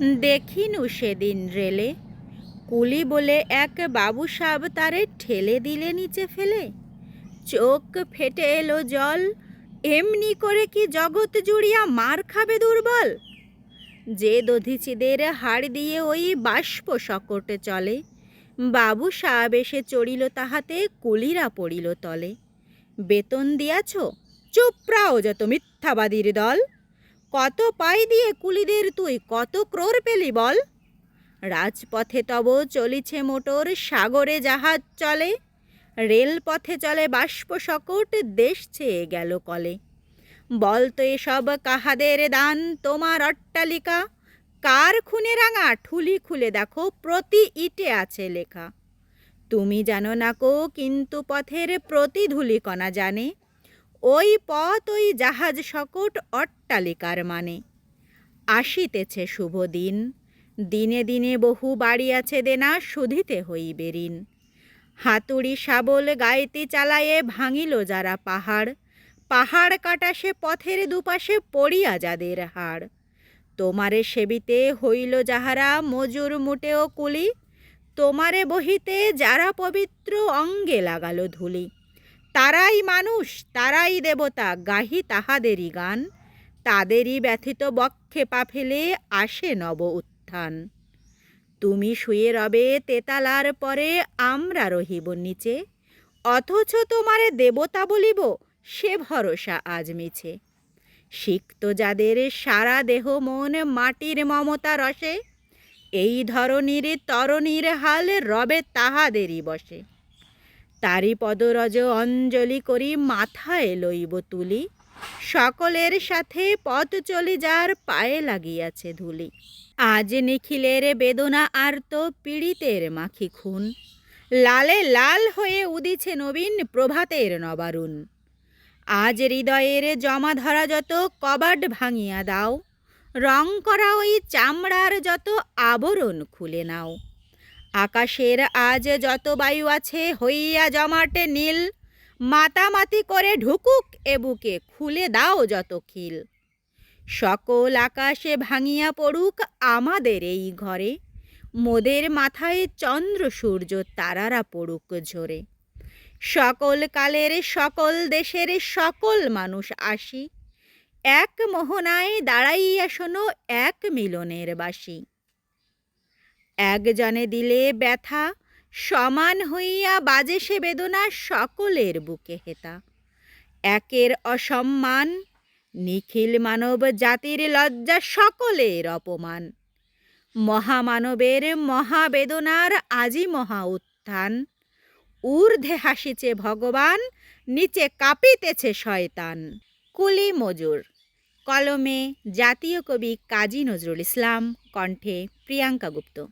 দেখিনু সেদিন রেলে। কুলি বলে, এক বাবু সাব তারে ঠেলে দিলে নিচে ফেলে। চোখ ফেটে এলো জল, এমনি করে কি জগৎ জুড়িয়া মার খাবে দুর্বল? যে দধিচিদের হাড় দিয়ে ওই বাষ্প সকটে চলে, বাবু সাহেব এসে চড়িল তাহাতে, কুলিরা পড়িল তলে। বেতন দিয়াছ? চুপরাও যত মিথ্যাবাদীর দল! কত পাই দিয়ে কুলিদের তুই কত ক্রোর পেলি বল? রাজপথে তব চলিছে মোটর, সাগরে জাহাজ চলে। রেলপথে চলে বাষ্প সকট দেশ ছেয়ে গেল কলে। বল তো এসব কাহাদের দান, তোমার অট্টালিকা? কার খুনে রাঙা ঠুলি খুলে দেখো, প্রতি ইটে আছে লেখা। তুমি জানো না কো, কিন্তু পথের প্রতি ধূলিকণা জানে। ওই পথ ওই জাহাজ সকট অট্টালিকার মানে। আসিতেছে শুভ দিন, দিনে দিনে বহু বাড়ি আছে দেনা শুধিতে হইবে ঋণ। হাতুড়ি শাবল গাইতি চালায়ে ভাঙিল যারা পাহাড় পাহাড় কাটা সে পথের দুপাশে পড়িয়া যাদের হাড়। তোমারে সেবিতে হইল যাহারা মজুর মুটেও কুলি, তোমারে বহিতে যারা পবিত্র অঙ্গে লাগালো ধুলি। তারাই মানুষ, তারাই দেবতা, গাহি তাহাদেরই গান। তাদেরই ব্যথিত বক্ষে পা ফেলে আসে নব উত্থান। তুমি শুয়ে রবে তেতালার পরে আমরা রহিব নিচে। অথচ তোমারে দেবতা বলিব, সে ভরসা আজ মিছে। সিক্ত যাদের সারা দেহ মন মাটির মমতা রসে, এই ধরনীর তরণীর হাল রবে তাহাদেরই বসে। তারি পদরজ অঞ্জলি করি মাথায় লইব তুলি। সকলের সাথে পথ চলি যার পায়ে লাগিয়াছে ধুলি। আজ নিখিলের বেদনা আর তো পীড়িতের মাখি খুন। লালে লাল হয়ে উদিছে নবীন প্রভাতের নবারুণ। আজ হৃদয়ের জমা ধরা যত কবাড ভাঙিয়া দাও। রং করা ওই চামড়ার যত আবরণ খুলে নাও। আকাশের আজ যত বায়ু আছে হইয়া জমাটে নীল, মাতামাতি করে ঢুকুক এ বুকে, খুলে দাও যত খিল। সকল আকাশে ভাঙিয়া পড়ুক আমাদের এই ঘরে, মোদের মাথায় চন্দ্র, সূর্য, তারারা পড়ুক ঝরে। সকল কালের, সকল দেশের, সকল মানুষ আসি, এক মোহনায় দাঁড়াইয়া শোনো এক মিলনের বাসি। একজনে দিলে ব্যথা, সমান হইয়া বাজে সে বেদনা সকলের বুকে হেতা। একের অসম্মান, নিখিল মানব জাতির লজ্জা সকলের অপমান। মহামানবের মহাবেদনার আজি মহা উত্থান। ঊর্ধ্বে হাসিছে ভগবান, নিচে কাঁপিতেছে শয়তান। কুলি মজুর, কলমে জাতীয় কবি কাজী নজরুল ইসলাম, কণ্ঠে প্রিয়াঙ্কা গুপ্ত।